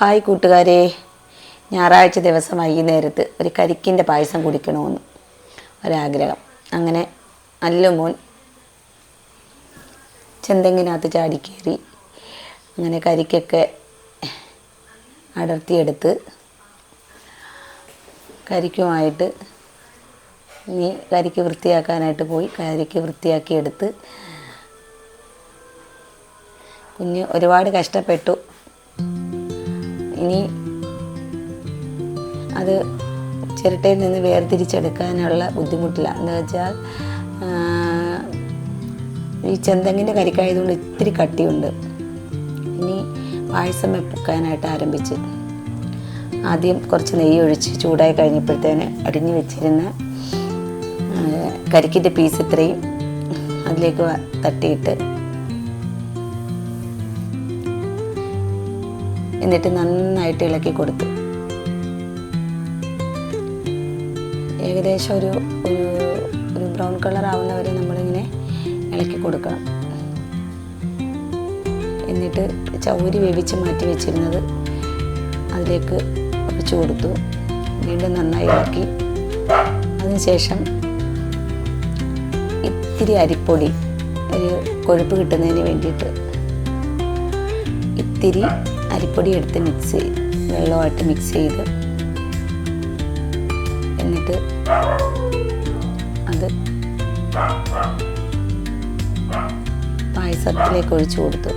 Hi കൂട്ടുകാരെ. ഞായറാഴ്ച ദിവസം വൈകുന്നേരത്ത് ഒരു കരിക്കിന്റെ പായസം കുടിക്കണമെന്ന് ഒരാഗ്രഹം. അങ്ങനെ അല്ലുമോൻ ചെന്തെങ്ങിനകത്ത് ചാടിക്കേറി അങ്ങനെ കരിക്കൊക്കെ അടർത്തിയെടുത്ത് കരിക്കുമായിട്ട് ഇനി കരിക്ക് വൃത്തിയാക്കാനായിട്ട് പോയി. കരിക്ക് വൃത്തിയാക്കിയെടുത്ത് കുഞ്ഞ് ഒരുപാട് കഷ്ടപ്പെട്ടു. ഇനി അത് ചിരട്ടയിൽ നിന്ന് വേർതിരിച്ചെടുക്കാനുള്ള ബുദ്ധിമുട്ടില്ല. എന്ന് വെച്ചാൽ ഈ ചെന്തെങ്ങിന്റെ കരിക്കായതുകൊണ്ട് ഇത്തിരി കട്ടിയുണ്ട്. ഇനി പായസം വെക്കാനായിട്ട് ആരംഭിച്ച് ആദ്യം കുറച്ച് നെയ്യ് ഒഴിച്ച് ചൂടായി കഴിഞ്ഞപ്പോഴത്തേന് അരിഞ്ഞു വെച്ചിരുന്ന കരിക്കിന്റെ പീസ് ഇത്രയും അതിലേക്ക് തട്ടിയിട്ട് എന്നിട്ട് നന്നായിട്ട് ഇളക്കി കൊടുത്തു. ഏകദേശം ഒരു ഒരു ഒരു ബ്രൗൺ കളർ ആവുന്ന വരെ നമ്മളിങ്ങനെ ഇളക്കി കൊടുക്കണം. എന്നിട്ട് ചൗരി വേവിച്ച് മാറ്റി വെച്ചിരുന്നത് അതിലേക്ക് ഒഴിച്ചു കൊടുത്തു. വീണ്ടും നന്നായി ഇളക്കി. അതിനുശേഷം ഇത്തിരി അരിപ്പൊടി ഒരു കൊഴുപ്പ് കിട്ടുന്നതിന് വേണ്ടിയിട്ട് ഇത്തിരി അരിപ്പൊടി എടുത്ത് മിക്സ് വെള്ളമായിട്ട് മിക്സ് ചെയ്ത് എന്നിട്ട് അത് പായസത്തിലേക്ക് ഒഴിച്ചു കൊടുത്തു.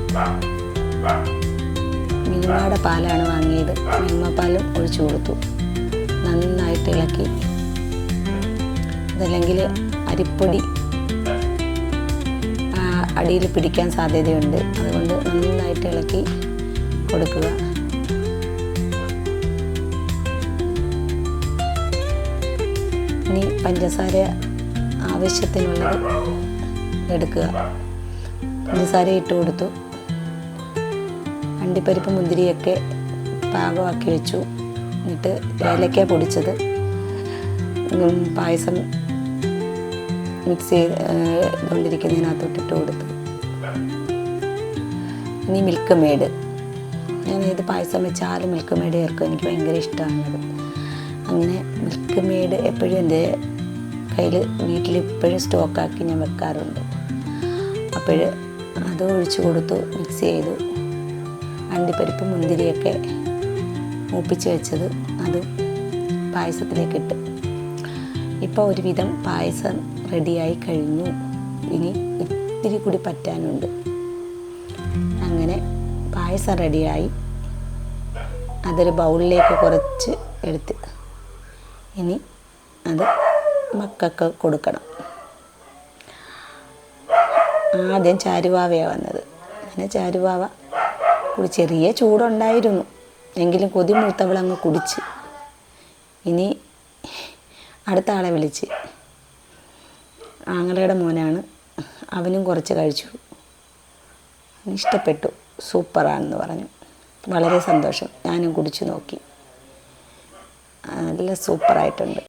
മിൽമയുടെ പാലാണ് വാങ്ങിയത്. മിൽമ പാലും ഒഴിച്ചു കൊടുത്തു. നന്നായിട്ട് ഇളക്കി. അതല്ലെങ്കിൽ അരിപ്പൊടി അടിയിൽ പിടിക്കാൻ സാധ്യതയുണ്ട്. അതുകൊണ്ട് നന്നായിട്ട് ഇളക്കി കൊടുക്കുക. ഇനി പഞ്ചസാര ആവശ്യത്തിനുള്ളത് എടുക്കുക. പഞ്ചസാര ഇട്ട് കൊടുത്തു. അണ്ടിപ്പരിപ്പ് മുന്തിരിയൊക്കെ പാകമാക്കി വെച്ചു. എന്നിട്ട് ഏലക്ക പൊടിച്ചത്. പായസം മിക്സ് ചെയ്ത് ഇതുകൊണ്ടിരിക്കുന്നതിനകത്തോട്ട് ഇട്ട് കൊടുത്തു. ഇനി മിൽക്ക് മേഡ് ഞാൻ ഏത് പായസം വെച്ചാലും മിൽക്ക് മേഡ് ചേർക്കും എനിക്ക് ഭയങ്കര ഇഷ്ടമാണത് അങ്ങനെ മിൽക്ക് മേഡ് എപ്പോഴും എന്റെ കയ്യിൽ വീട്ടിൽ ഇപ്പോഴും സ്റ്റോക്കാക്കി ഞാൻ വെക്കാറുണ്ട്. അപ്പോൾ അത് ഒഴിച്ചു കൊടുത്തു മിക്സ് ചെയ്തു. അണ്ടിപ്പരിപ്പ് മുന്തിരിയൊക്കെ മൂപ്പിച്ച് വെച്ചത് അത് പായസത്തിലേക്ക് ഇട്ട്. ഇപ്പോൾ ഒരുവിധം പായസം റെഡിയായി കഴിഞ്ഞു. ഇനി ഇത്തിരി കൂടി പറ്റാനുണ്ട്. അങ്ങനെ പായസം റെഡിയായി അതൊരു ബൗളിലേക്ക് കുറച്ച് എടുത്ത് ഇനി അത് മക്കൾക്ക് കൊടുക്കണം. ആദ്യം ചാരുവാവയാണ് വന്നത്. അങ്ങനെ ചാരുവാവ കുടി ചെറിയ ചൂടുണ്ടായിരുന്നു. എങ്കിലും കൊതി മൂത്തവളങ്ങ് കുടിച്ച്. ഇനി അടുത്ത ആളെ വിളിച്ച്. ആങ്ങളയുടെ മോനാണ്. അവനും കുറച്ച് കഴിച്ചു. ഇഷ്ടപ്പെട്ടു. സൂപ്പറാണെന്ന് പറഞ്ഞു. വളരെ സന്തോഷം. ഞാനും കുടിച്ചു നോക്കി. നല്ല സൂപ്പറായിട്ടുണ്ട്.